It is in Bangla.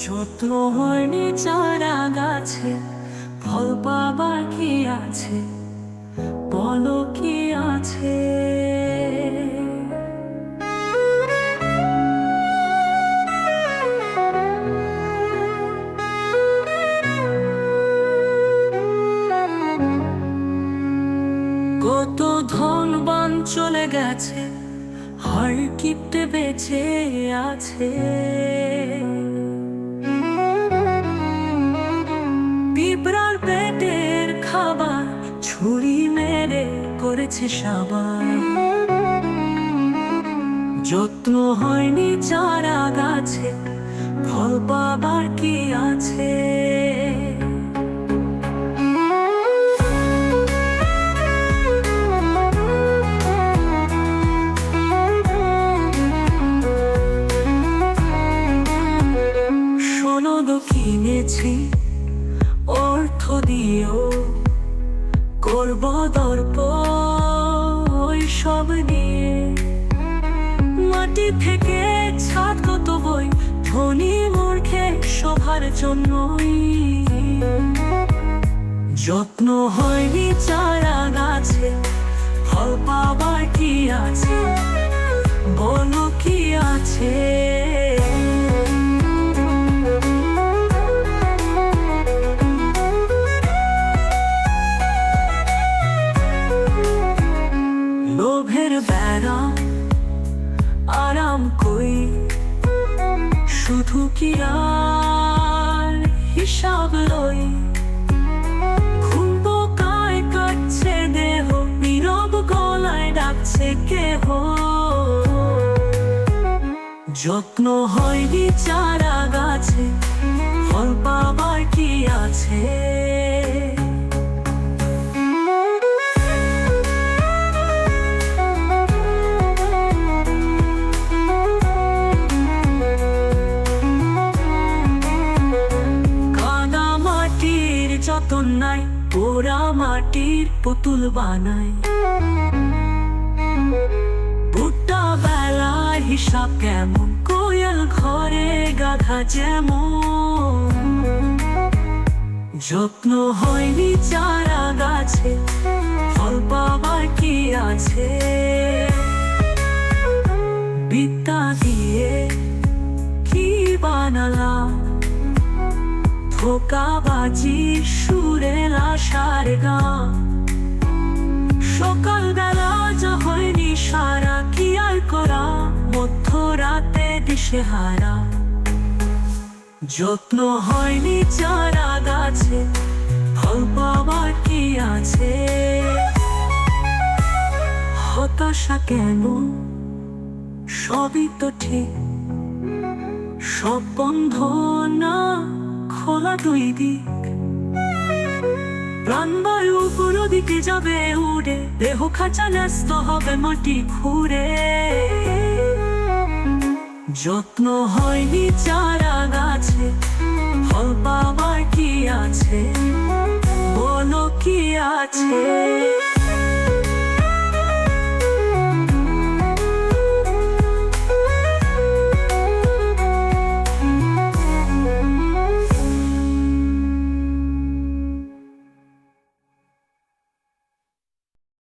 যত্ন হয়নি চারা গাছে, ফল পাবার কি আছে? বলো কি আছে? কত ধনবান চলে গেছে হার কিপটে বেঁচে আছে। পিঁপড়ার পেটের খাবার ছুরি মেরে করেছে সাবার। যত্ন হয়নি চারা গাছে, ফল পাবার কি আছে? কিনেছি অর্থ দিয়েও করব দর্প সব নিয়ে। মাটি থেকে ছাদ কত বই, ধনী মূর্খে সবার জন্যই। যত্ন হয়নি চারা গাছে, ফল পাবার কি আছে, বলো কি আছে? লোভের বেড়া, আরাম কই? শুধু কি আর হিসাব লই? ঘুম পোকায় কাটছে দেহ, নীরব গলায় ডাকছে কেহ? যত্ন হয়নি চারা গাছে ফল পাবার কি আছে? যতন নাই, পোড়া মাটির পুতুল বানাই। ভুট্টা বেলা হিসাব কেমন, কোয়েল ঘরে গাধা যেমন। যত্ন হয়নি চারা গাছে, ফল পাবার কি আছে? ধোকাবাজি, সুরে আশার গান। সকালবেলা যা হয়নি সারা, কি আর করা? মধ্যরাতে দিশে হারা যত্ন হয়নি চারা গাছে, ফল পাবার কি আছে? হতাশা কেন? সবই তো ঠিক। সব বন্ধ খোলা দুই দিক। প্রাণবায়ু পুরো দিকে যাবে উড়ে, দেহ খাঁচা ন্যস্ত হবে মাটি খুঁড়ে। যত্ন হয়নি চারা গাছে, ফল পাবার কি আছে? বলো কি আছে?